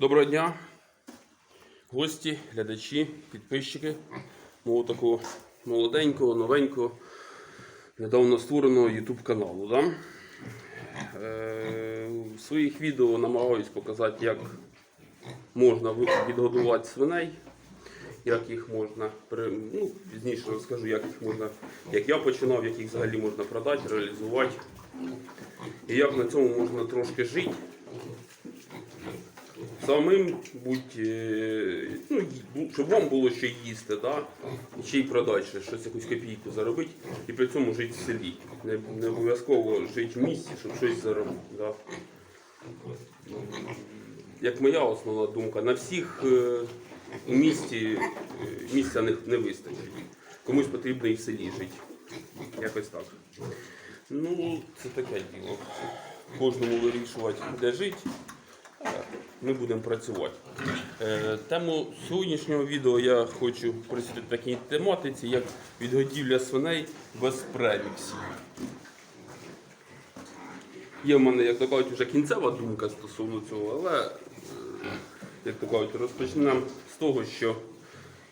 Доброго дня, гості, глядачі, підписчики мого такого молоденького, новенького, недавно створеного YouTube каналу. Да? Е, в своїх відео намагаюсь показати, як можна відгодувати свиней, як їх можна ну, пізніше розкажу, як їх можна, як я починав, як їх взагалі можна продати, реалізувати. І як на цьому можна трошки жити. Самим будь, е, ну, щоб вам було що їсти, да? ще й продати ще щось якусь копійку заробити, і при цьому жити в селі. Не, не обов'язково жити в місті, щоб щось заробити. Да? Як моя основна думка, на всіх е, у місті е, місця не, не вистачить. Комусь потрібно і в селі жити. Якось так. Ну, це таке діло. Кожному вирішувати, де жити. а Ми будемо працювати. Е, Тему сьогоднішнього відео я хочу присвятити такій тематиці, як відгодівля свиней без преміксів. Є в мене, як то кажуть, вже кінцева думка стосовно цього, але, е, як то кажуть, розпочнемо з того, що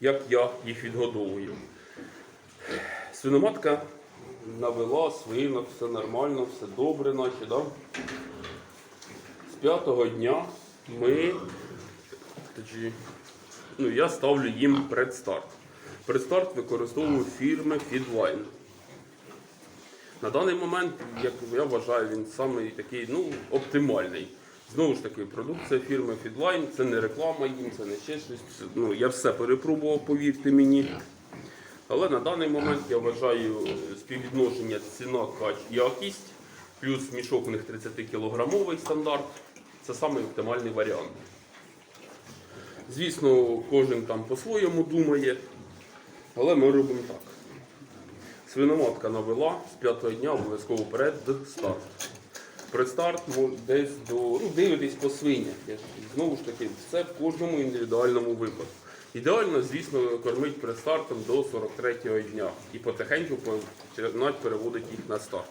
як я їх відгодовую. Свиноматка навела свинок, все нормально, все добре, наче, да? З п'ятого дня ми. Тоді, ну, я ставлю їм предстарт. Предстарт використовую фірми Feedline. На даний момент, як я вважаю, він самий такий ну, оптимальний. Знову ж таки, продукція фірми Feedline, це не реклама їм, це не ще щось. Ну, я все перепробував, повірте мені. Але на даний момент я вважаю співвідношення ціна кач якість, плюс мішок у них 30 кілограмовий стандарт. Це самий оптимальний варіант. Звісно, кожен там по-своєму думає, але ми робимо так. Свиноматка навела з п'ятого дня обов'язково перед старт. Предстарт десь до ну, дивитесь по свинях. Знову ж таки, все в кожному індивідуальному випадку. Ідеально, звісно, кормить предстартом до 43-го дня і потихеньку починати переводити їх на старт.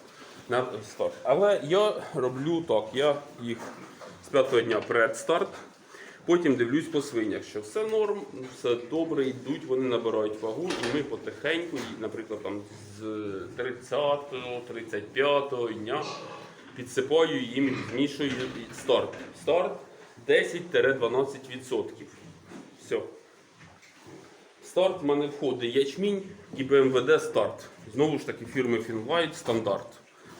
На старт. Але я роблю так, я їх з п'ятого дня предстарт. Потім дивлюсь по свинях, що все норм, все добре, йдуть, вони набирають вагу, і ми потихеньку, наприклад, там з 30-го, 35-го дня підсипаю їм, змішую старт. Старт 10-12%. Все. Старт в мене входить ячмінь і БМВД старт. Знову ж таки, фірми Finlight стандарт.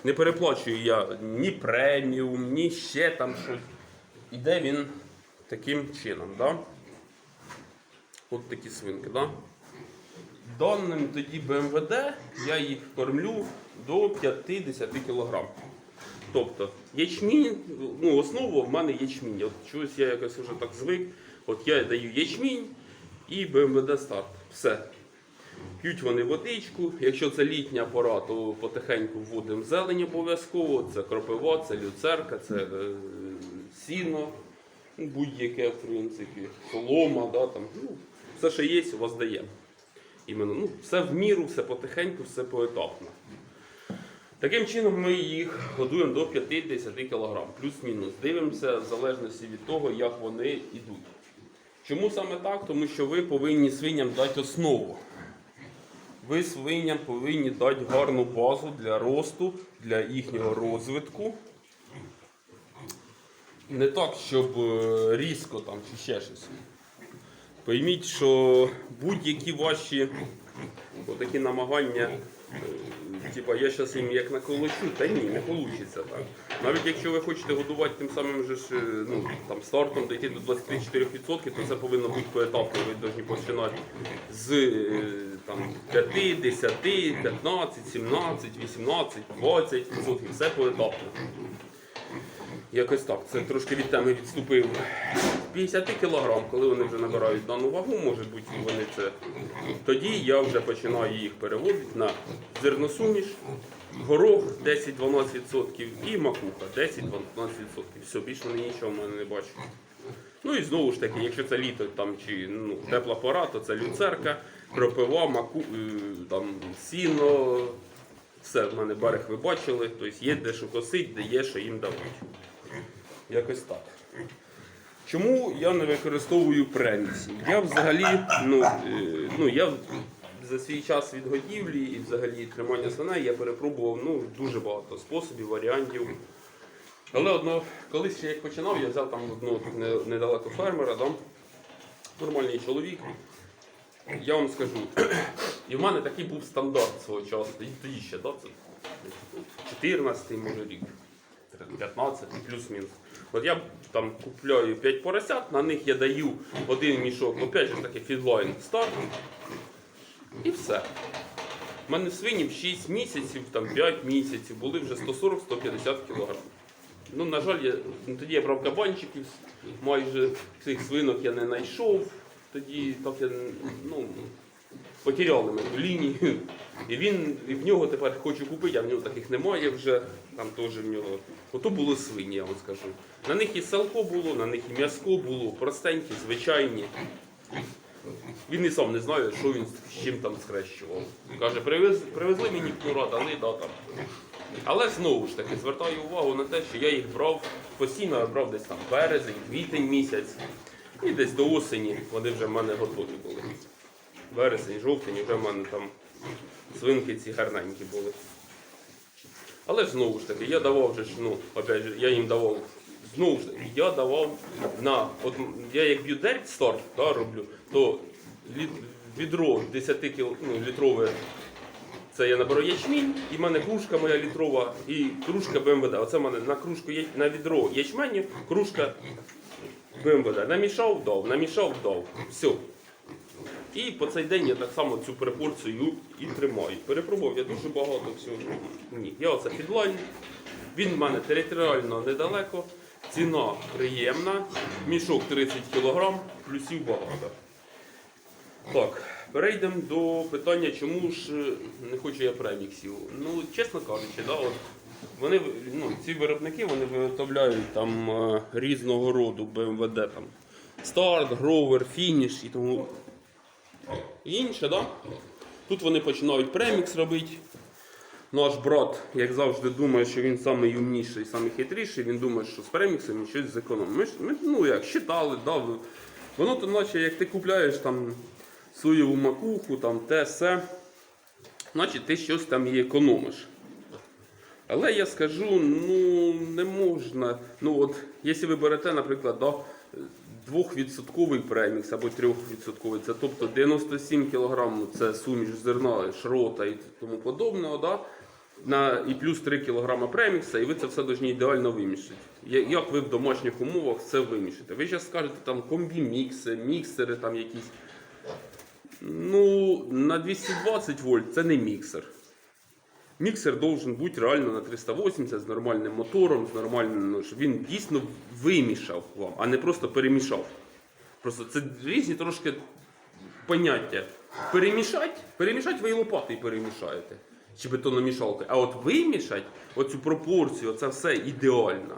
Не переплачую я ні преміум, ні ще там щось. Іде він таким чином. Да? От такі свинки. Да? Даним тоді БМВД я їх кормлю до 50 кг. Тобто ячмінь, ну основа в мене ячмінь. От чогось я якось вже так звик. От я даю ячмінь і БМВД старт. Все. П'ють вони водичку. Якщо це літня пора, то потихеньку вводимо зелень обов'язково. Це кропива, це люцерка, це е, сіно, ну, будь-яке, в принципі, солома, да, там, ну, все, що є, у вас даємо. Іменно, ну, все в міру, все потихеньку, все поетапно. Таким чином ми їх годуємо до 50 кг, плюс-мінус. Дивимося в залежності від того, як вони йдуть. Чому саме так? Тому що ви повинні свиням дати основу. Ви свиням повинні дати гарну базу для росту, для їхнього розвитку. Не так, щоб е, різко там чи ще щось. Пойміть, що будь-які ваші такі намагання, е, типа я зараз їм як наколочу, та ні, не вийде так. Навіть якщо ви хочете годувати тим самим же ж, е, ну, там, стартом дійти до 24%, то це повинно бути поетапно. Ви повинні починати з там, 5, 10, 15, 17, 18, 20%. Все поетапно. Якось так. Це трошки від теми відступив. 50 кг, коли вони вже набирають дану вагу, може бути вони це. Тоді я вже починаю їх переводити на зерносуміш, горох 10-12% і макуха 10-12%. Все, більше нічого в мене не бачу. Ну і знову ж таки, якщо це літо там, чи ну, тепла пора, то це люцерка, кропива, маку, е, там, сіно. Все, в мене берег ви бачили, тобто є де що косить, де є що їм давати. Якось так. Чому я не використовую премікс? Я взагалі, ну, е, ну я за свій час відгодівлі і взагалі тримання свиней я перепробував ну, дуже багато способів, варіантів. Але одно, колись ще як починав, я взяв там одного недалеко фермера, да? нормальний чоловік. Я вам скажу, і в мене такий був стандарт свого часу. І тоді ще, да, це 14 може рік, 15 плюс-мінус. От я там купляю 5 поросят, на них я даю один мішок, опять же таки фідлайн старт. І все. У мене свині в 6 місяців, там 5 місяців були вже 140-150 кг. Ну, на жаль, я, ну, тоді я брав кабанчиків, майже цих свинок я не знайшов. Тоді так я ну, потеряли ми ту лінію. І він і в нього тепер хочу купити, а в нього таких немає вже. Там теж в нього. Ото було свині, я вам скажу. На них і салко було, на них і м'яско було, простенькі, звичайні. Він і сам не знає, що він з чим там скрещував. Каже, привез, привезли мені кнура, дали, да там. Але знову ж таки звертаю увагу на те, що я їх брав постійно, я брав десь там березень, квітень місяць. І десь до осені вони вже в мене готові були. Вересень, жовтень, вже в мене там свинки ці гарненькі були. Але ж знову ж таки, я давав же ж, ну, опять же, я їм давав. Знову ж таки, я давав на. От я як б'ю дерть старт да, роблю, то відро 10 кіл, ну, літрове. Це я наберу ячмінь, і в мене кружка моя літрова і кружка БМВД. Оце в мене на кружку на відро ячменю, кружка БМВД. Намішав, дав, намішав, дав. Все. І по цей день я так само цю пропорцію і тримаю. Перепробував я дуже багато всього. Ні. Я оце фідлайн. Він в мене територіально недалеко. Ціна приємна. Мішок 30 кг, плюсів багато. Так, перейдемо до питання, чому ж е, не хочу я преміксів. Ну, чесно кажучи, да, от вони, ну, ці виробники вони виготовляють там е, різного роду БМВД, старт, гровер, фініш і тому і інше, да? Тут вони починають премікс робити. Наш брат, як завжди, думає, що він найумніший, найхитріший, він думає, що з преміксом він щось зекономить. Ми, ми ну як, считали, да, воно то наче як ти купляєш там соєву макуху, там те все, значить ти щось там і економиш. Але я скажу, ну не можна. Ну от, якщо ви берете, наприклад, да, 2% премікс або 3%, це тобто 97 кг це суміш зерна, шрота і тому подобного, да, на, і плюс 3 кг премікса, і ви це все повинні ідеально вимішати. Як ви в домашніх умовах це вимішите? Ви зараз скажете там комбімікси, міксери там якісь. Ну, на 220 вольт це не міксер. Міксер должен бути реально на 380 з нормальним мотором, з нормальним, ну, щоб він дійсно вимішав вам, а не просто перемішав. Просто це різні трошки поняття. Перемішать, перемішать ви і лопатою перемішаєте. Чи бетономішалкою. А от вимішать оцю пропорцію, це все ідеально.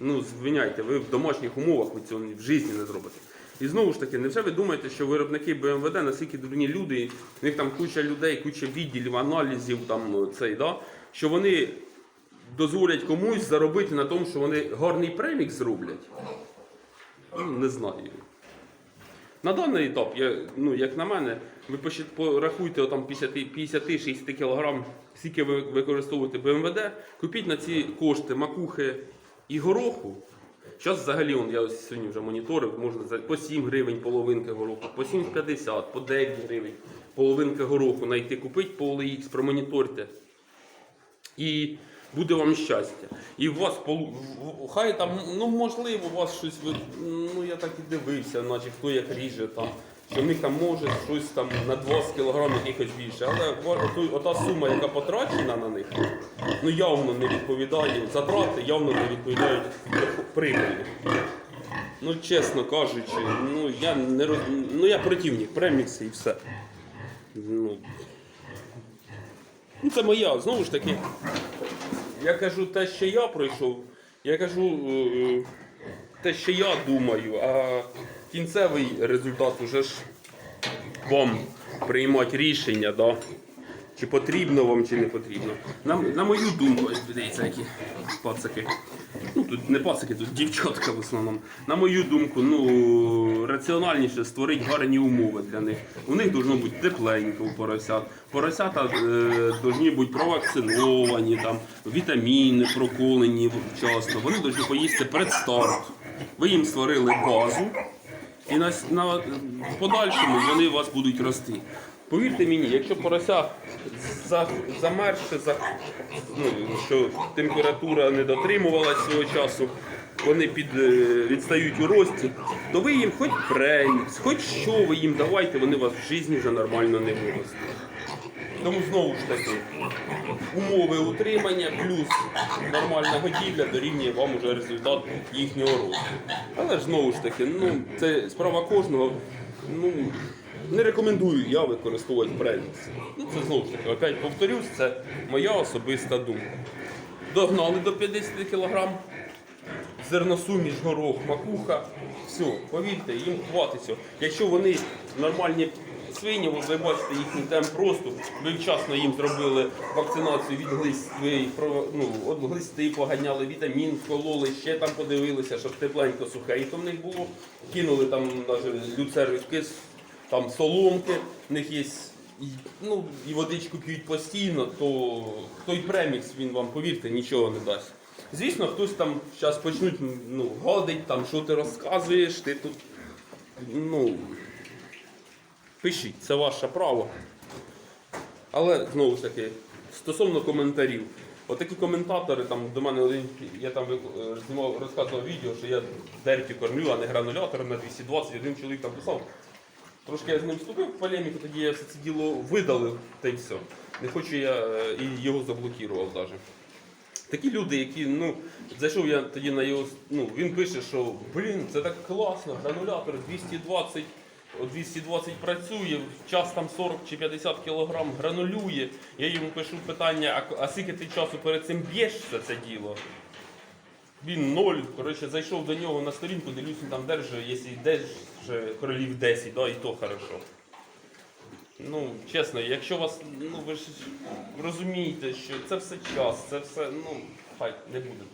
Ну, звиняйте, ви в домашніх умовах ви цього в житті не зробите. І знову ж таки, невже ви думаєте, що виробники БМВД настільки дурні люди, в них там куча людей, куча відділів, аналізів, там цей, да, що вони дозволять комусь заробити на тому, що вони гарний премікс зроблять? Ну, не знаю. На даний етап, я, ну, як на мене, ви порахуйте отам 50 50-60 кг, скільки ви використовуєте БМВД, купіть на ці кошти макухи і гороху. Зараз взагалі я ось сьогодні вже моніторив, можна по 7 гривень половинка гороху, по 7,50, по 9 гривень половинка гороху знайти, купити по OLX, промоніторте. І буде вам щастя. І у вас хай там, ну можливо, у вас щось ви. Ну я так і дивився, наче хто як ріже там. Що в них там може щось там на 20 кг якихось більше. Але ота сума, яка потрачена на них, ну явно не відповідає. Затрати явно не відповідають прибулі. Ну, чесно кажучи, ну я не роз... ну я противник премікси і все. Ну, Ну, це моя, знову ж таки. Я кажу те, що я пройшов, я кажу е, те, що я думаю, а кінцевий результат уже ж вам приймати рішення, да? чи потрібно вам, чи не потрібно. На, на мою думку, ось дивіться, які пацики. Ну, тут не пацики, тут дівчатка в основному. На мою думку, ну раціональніше створити гарні умови для них. У них должно бути тепленько у поросят. Поросята е, бути провакциновані, там, вітаміни проколені часто. Вони повинні поїсти перед старт. Ви їм створили базу, і на, на в подальшому вони у вас будуть рости. Повірте мені, якщо порося за, замерзше, за, ну, що температура не дотримувалась свого часу, вони під, е, відстають у рості, то ви їм хоч премікс, хоч що ви їм давайте, вони вас в житті вже нормально не виростуть. Тому знову ж таки, умови утримання плюс нормальна годівля дорівнює вам уже результат їхнього росту. Але ж знову ж таки, ну це справа кожного. Ну не рекомендую я використовувати премікс. Ну це знову ж таки, опять повторюсь, це моя особиста думка. Догнали до 50 кг, зерносуміш, горох, макуха. Все, повірте, їм хватить цього. Якщо вони нормальні свині, ви бачите їхній темп росту, ви вчасно їм зробили вакцинацію від глисти, про- ну, от глисти поганяли, вітамін вкололи, ще там подивилися, щоб тепленько сухенько в них було. Кинули там навіть люцерки, там соломки, в них є. І, ну, і водичку п'ють постійно, то той премікс він вам, повірте, нічого не дасть. Звісно, хтось там зараз почнуть ну, гадить, там, що ти розказуєш, ти тут. Ну, пишіть, це ваше право. Але знову ж таки, стосовно коментарів, отакі коментатори там до мене один, я там е, розказував відео, що я дерпі кормлю, а не гранулятором на 220, один чоловік там писав. Трошки я з ним вступив в полеміку, тоді я все це діло видалив та й все. Не хочу я е, і його заблокував навіть. Такі люди, які, ну, зайшов я тоді на його, ну, він пише, що блін, це так класно, гранулятор 220, о, 220 працює, час там 40 чи 50 кілограм гранулює. Я йому пишу питання, а, а скільки ти часу перед цим б'єш це, діло? Він ноль. Коротше, зайшов до нього на сторінку, дивлюсь, він там держить, якщо держить королів 10, да, і то хорошо. Ну, чесно, якщо вас, ну ви ж розумієте, що це все час, це все, ну, хай не буде.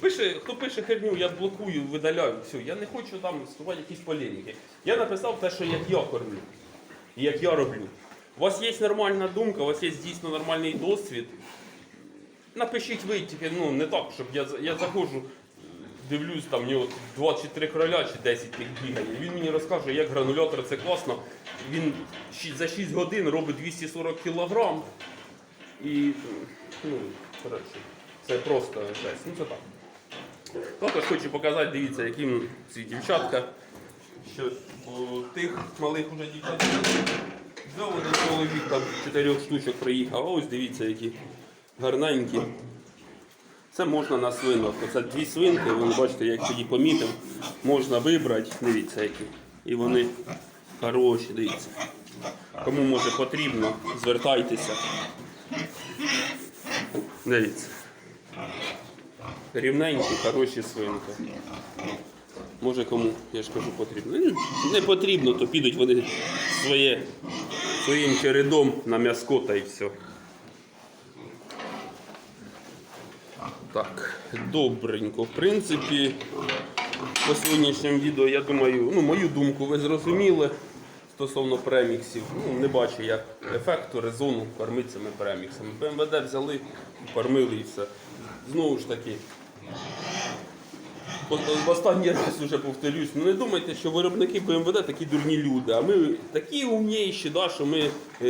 Пише, хто пише херню, я блокую, видаляю, все. Я не хочу там вступати якісь полеміки. Я написав те, що як я кормлю, і як я роблю. У вас є нормальна думка, у вас є дійсно нормальний досвід. Напишіть ви тільки, ну не так, щоб я, я заходжу, дивлюсь, там в нього 2 чи 3 короля чи 10 тих бігає. Він мені розкаже, як гранулятор це класно. Він за 6 годин робить 240 кілограм. І ну, коротше, це просто жесть. Ну це так. Також хочу показати, дивіться, яким ці дівчатка, що у тих малих уже дівчат. Взяв один чоловік там чотирьох штучок приїхав, а ось дивіться, які гарненькі. Це можна на свинок. Оце дві свинки, ви бачите, як тоді помітив, можна вибрати, дивіться які. І вони хороші, дивіться. Кому може потрібно, звертайтеся. Дивіться. Рівненькі, хороші свинки. Може кому, я ж кажу, потрібно. Ну, Не потрібно, то підуть вони своє, своїм чередом на м'яско та й все. Так, добренько. В принципі, по сьогоднішньому відео, я думаю, ну, мою думку ви зрозуміли стосовно преміксів. Ну, не бачу я ефекту, резону кормити цими преміксами. БМВД взяли, кормили і все. Знову ж таки, В останній раз вже повторюсь, ну не думайте, що виробники БМВД такі дурні люди, а ми такі умніші, да, що ми е,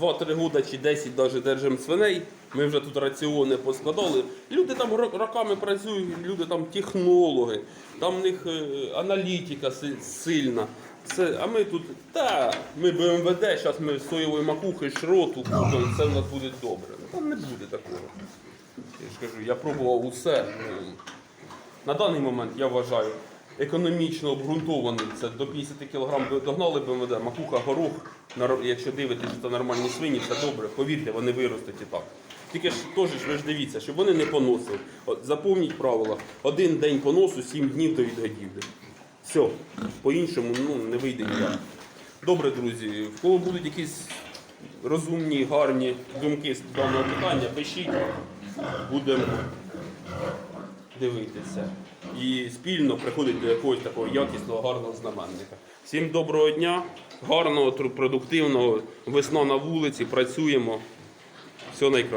2-3 роки чи 10 навіть держимо свиней, ми вже тут раціони поскладали. Люди там роками працюють, люди там технологи, там в них е, аналітика сильна. Це, а ми тут, та, ми БМВД, зараз ми соєвої макухи, шроту, купимо, це в нас буде добре. Ну, Там не буде такого. Я ж я пробував усе. ну, на даний момент я вважаю економічно обґрунтований. Це до 50 кг догнали БМВД, макуха, горох. Якщо дивитися, що це нормальні свині, все добре. Повірте, вони виростуть і так. Тільки ж теж ви ж дивіться, щоб вони не поносили. От, запомніть правила. Один день поносу, 7 днів до відгодівлі. Все, по-іншому ну, не вийде ніяк. Добре, друзі, в кого будуть якісь розумні, гарні думки з даного питання, пишіть, будемо дивитися. І спільно приходити до якогось такого якісного, гарного знаменника. Всім доброго дня, гарного, продуктивного, весна на вулиці, працюємо. Все найкраще.